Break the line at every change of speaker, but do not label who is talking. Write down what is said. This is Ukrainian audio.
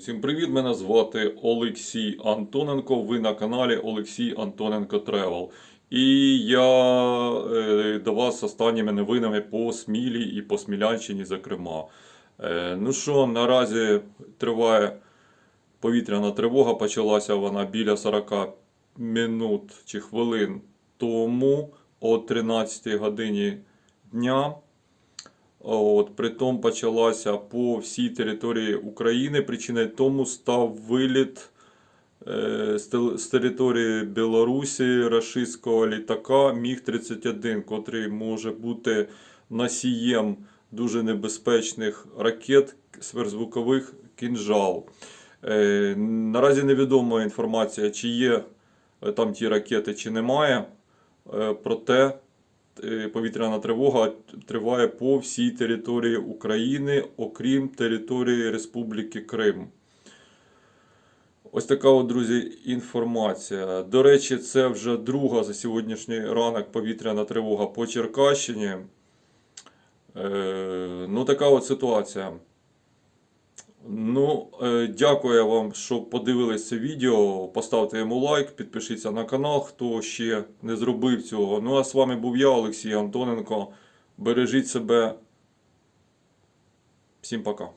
Всім привіт! Мене звати Олексій Антоненко. Ви на каналі Олексій Антоненко Тревел. І я е, до вас з останніми новинами по Смілі і по Смілянщині, зокрема. Е, ну що, наразі триває повітряна тривога. Почалася вона біля 40 минут чи хвилин тому о 13 годині дня. От, притом почалася по всій території України. Причиною тому став виліт е, з, території Білорусі рашистського літака Міг-31, котрий може бути носієм дуже небезпечних ракет сверхзвукових кінжал. Е, наразі невідома інформація, чи є е, там ті ракети, чи немає. Е, проте повітряна тривога триває по всій території України, окрім території Республіки Крим. Ось така, от, друзі, інформація. До речі, це вже друга за сьогоднішній ранок повітряна тривога по Черкащині. Е, ну, така от ситуація. Ну, е, дякую вам, що подивилися відео. Поставте йому лайк, підпишіться на канал, хто ще не зробив цього. Ну а з вами був я, Олексій Антоненко. Бережіть себе. Всім пока.